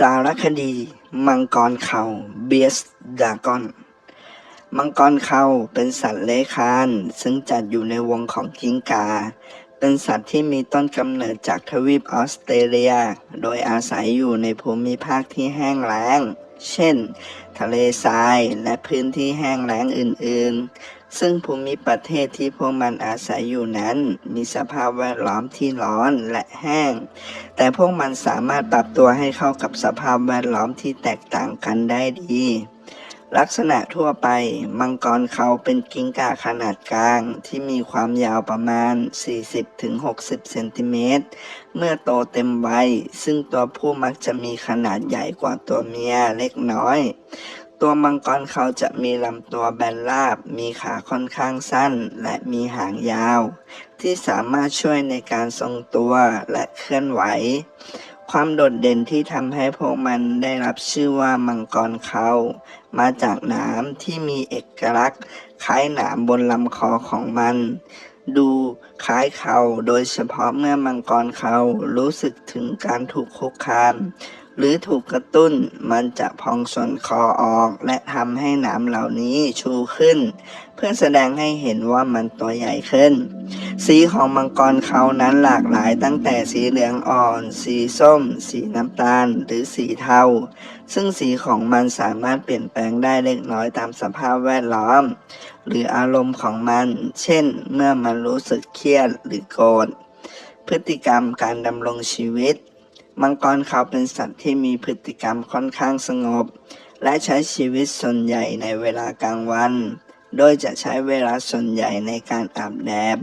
สารคดี มังกรเขาเบียสดากอน มังกรเขาเป็นสัตว์เลื้อยคลาน ซึ่งจัดอยู่ในวงของกิ้งกา เป็นสัตว์ที่มีต้นกำเนิดจากทวีปออสเตรเลีย โดยอาศัยอยู่ในภูมิภาคที่แห้งแล้ง เช่น ทะเลทรายและพื้นที่แห้งแล้งอื่น ๆ ซึ่งภูมิประเทศที่พวกมันอาศัยอยู่นั้น มีสภาพแวดล้อมที่ร้อนและแห้ง แต่พวกมันสามารถปรับตัวให้เข้ากับสภาพแวดล้อมที่แตกต่างกันได้ดี ลักษณะทั่วไป มังกรเขาเป็นกิ้งก่าขนาดกลาง ที่มีความยาวประมาณ 40-60 เซนติเมตร เมื่อโตเต็มวัยซึ่งตัวผู้มักจะมีขนาดใหญ่กว่าตัวเมียเล็กน้อย ตัวมังกรเขาจะมีลำตัวแบนราบ มีขาค่อนข้างสั้น และมีหางยาว ที่สามารถช่วยในการทรงตัวและเคลื่อนไหว ความโดดเด่นที่ทำให้พวกมันได้รับชื่อว่ามังกรเขามาจากหนามที่มีเอกลักษณ์ คล้ายหนามบนลำคอของมัน ดูคล้ายเขาโดยเฉพาะเมื่อมังกรเขารู้สึกถึงการถูกคุกคาม หรือถูกกระตุ้นมันจะพองส่วนคอออก และทำให้หนามเหล่านี้ชูขึ้น เพื่อแสดงให้เห็นว่ามันตัวใหญ่ขึ้น สีของมังกรเขานั้นหลากหลายตั้งแต่สีเหลืองอ่อน สีส้ม สีน้ำตาล หรือสีเทา ซึ่งสีของมันสามารถเปลี่ยนแปลงได้เล็กน้อยตามสภาพแวดล้อม หรืออารมณ์ของมัน เช่น เมื่อมันรู้สึกเครียดหรือโกรธพฤติกรรมการดำรงชีวิต มังกรเขาเป็นสัตว์ที่มีพฤติกรรมค่อนข้างสงบ และใช้ชีวิตส่วนใหญ่ในเวลากลางวัน โดยจะใช้เวลาส่วนใหญ่ในการอาบแดด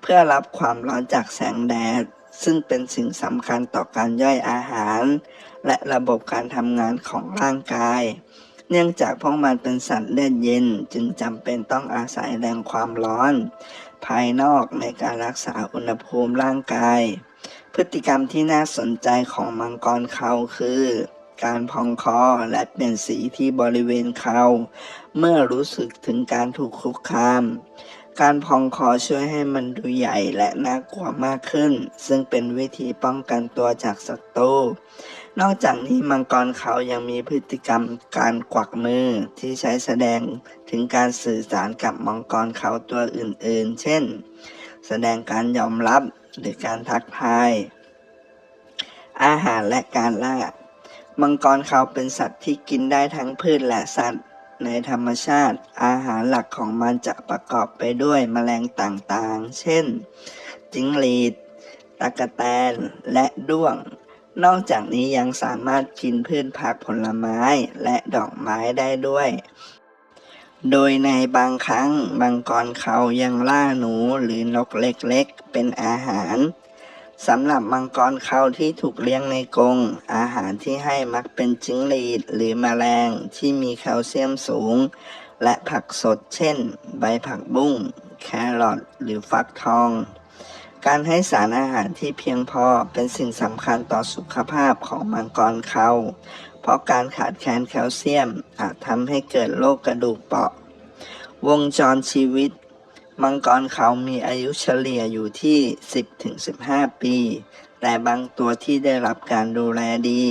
เพื่อรับความร้อนจากแสงแดด ซึ่งเป็นสิ่งสำคัญต่อการย่อยอาหาร และระบบการทำงานของร่างกาย เนื่องจากพวกมันเป็นสัตว์เลือดเย็นจึงจำเป็นต้องอาศัยแรงความร้อน ภายนอกในการรักษาอุณหภูมิร่างกาย พฤติกรรมที่น่าสนใจของมังกรเขาคือ การพองคอและเปลี่ยนสีที่บริเวณเขาเมื่อรู้สึกถึงการถูกคุกคาม การพองคอช่วยให้มันดูใหญ่และน่ากลัวมากขึ้น ซึ่งเป็นวิธีป้องกันตัวจากศัตรูนอกจากนี้มังกรเขายังมีพฤติกรรมการกวักมือที่ใช้แสดงถึงการสื่อสารกับมังกรเขาตัวอื่นๆ เช่น แสดงการยอมรับหรือการทักทาย อาหารและการล่า มังกรเขาเป็นสัตว์ที่กินได้ทั้งพืชและสัตว์ ในธรรมชาติ อาหารหลักของมันจะประกอบไปด้วยแมลงต่างๆ เช่น จิ้งหรีดตะกะแตน และด้วง นอกจากนี้ยังสามารถกินพืชผักผลไม้และดอกไม้ได้ด้วย โดยในบางครั้งมังกรเขายังล่าหนูหรือนกเล็กๆ เป็นอาหารสำหรับมังกรเขาที่ถูกเลี้ยงในกรงอาหารที่ให้มักเป็นจิ้งหรีดหรือแมลงที่มีแคลเซียมสูง และผักสดเช่น ใบผักบุ้ง แครอทหรือฟักทอง การให้สารอาหารที่เพียงพอเป็นสิ่งสำคัญต่อสุขภาพของมังกรเขา เพราะการขาดแคลนแคลเซียมอาจทำให้เกิดโรคกระดูกเปราะ วงจรชีวิต มังกรเขามีอายุเฉลี่ยอยู่ที่ 10-15 ปี แต่บางตัวที่ได้รับการดูแลดี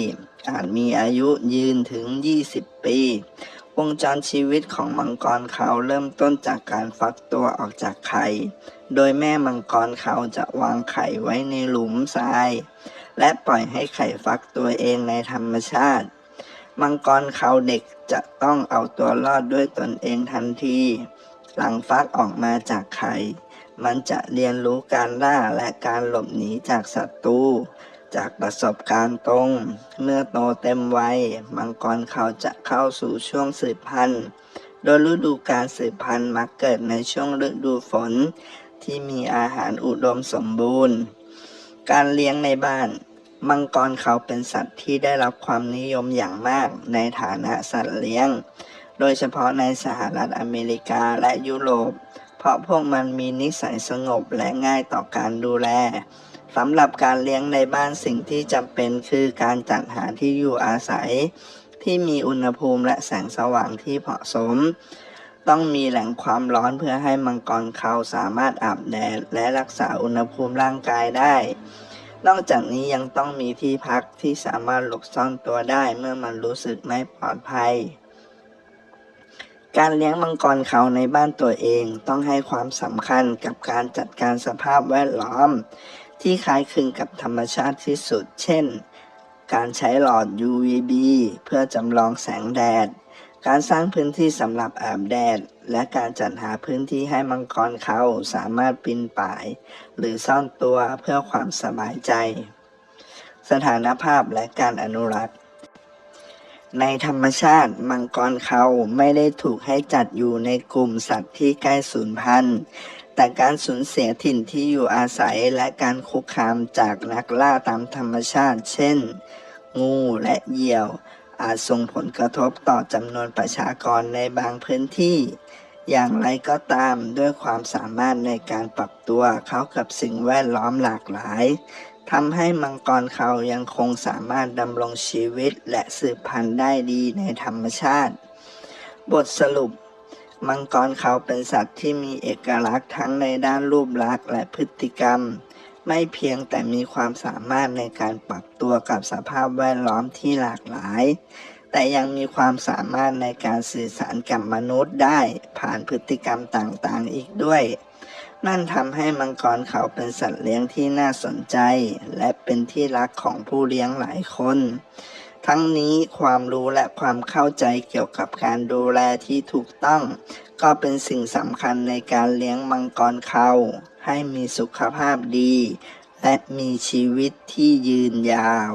อาจมีอายุยืนถึง 20 ปี วงจรชีวิตของมังกรเขาเริ่มต้นจากการฟักตัวออกจากไข่ โดยแม่มังกรเขาจะวางไข่ไว้ในหลุมทราย และปล่อยให้ไข่ฟักตัวเองในธรรมชาติ มังกรเขาเด็กจะต้องเอาตัวรอดด้วยตนเองทันที หลังฟักออกมาจากไข่ มันจะเรียนรู้การล่าและการหลบหนีจากศัตรู จากประสบการณ์ตรง เมื่อโตเต็มวัยมังกรเขาจะเข้าสู่ช่วงสืบพันธุ์ โดยฤดูการสืบพันธุ์มักเกิดในช่วงฤดูฝน ที่มีอาหารอุดมสมบูรณ์ การเลี้ยงในบ้าน มังกรเขาเป็นสัตว์ที่ได้รับความนิยมอย่างมากในฐานะสัตว์เลี้ยง โดยเฉพาะในสหรัฐอเมริกาและยุโรป เพราะพวกมันมีนิสัยสงบและง่ายต่อการดูแล สำหรับการเลี้ยงในบ้านสิ่งที่จำเป็นคือการจัดหาที่อยู่อาศัย ที่มีอุณหภูมิและแสงสว่างที่เหมาะสม ต้องมีแหล่งความร้อนเพื่อให้มังกรเขาสามารถอาบแดดและรักษาอุณหภูมิร่างกายได้ นอกจากนี้ยังต้องมีที่พักที่สามารถหลบซ่อนตัวได้เมื่อมันรู้สึกไม่ปลอดภัยการเลี้ยงมังกรเขาในบ้านตัวเองต้องให้ความสำคัญกับการจัดการสภาพแวดล้อม ที่คล้ายคลึงกับธรรมชาติที่สุด เช่น การใช้หลอด UVB เพื่อจำลองแสงแดด การสร้างพื้นที่สำหรับอาบแดด และการจัดหาพื้นที่ให้มังกรเขาสามารถปีนป่าย หรือซ่อนตัวเพื่อความสบายใจ สถานภาพและการอนุรักษ์ในธรรมชาติมังกรเขาไม่ได้ถูกให้จัดอยู่ในกลุ่มสัตว์ที่ใกล้สูญพันธุ์ แต่การสูญเสียถิ่นที่อยู่อาศัยและการคุกคามจากนักล่าตามธรรมชาติ เช่น งูและเหยี่ยว อาจส่งผลกระทบต่อจำนวนประชากรในบางพื้นที่ อย่างไรก็ตามด้วยความสามารถในการปรับตัวเข้ากับสิ่งแวดล้อมหลากหลายทำให้มังกรเขายังคงสามารถดำรงชีวิตและสืบพันธุ์ได้ดีในธรรมชาติ บทสรุป มังกรเขาเป็นสัตว์ที่มีเอกลักษณ์ทั้งในด้านรูปลักษณ์และพฤติกรรม ไม่เพียงแต่มีความสามารถในการปรับตัวกับสภาพแวดล้อมที่หลากหลาย แต่ยังมีความสามารถในการสื่อสารกับมนุษย์ได้ผ่านพฤติกรรมต่างๆอีกด้วย นั่นทำให้มังกรเขาเป็นสัตว์เลี้ยงที่น่าสนใจ และเป็นที่รักของผู้เลี้ยงหลายคน ทั้งนี้ความรู้และความเข้าใจเกี่ยวกับการดูแลที่ถูกต้อง ก็เป็นสิ่งสำคัญในการเลี้ยงมังกรเขาให้มีสุขภาพดี และมีชีวิตที่ยืนยาว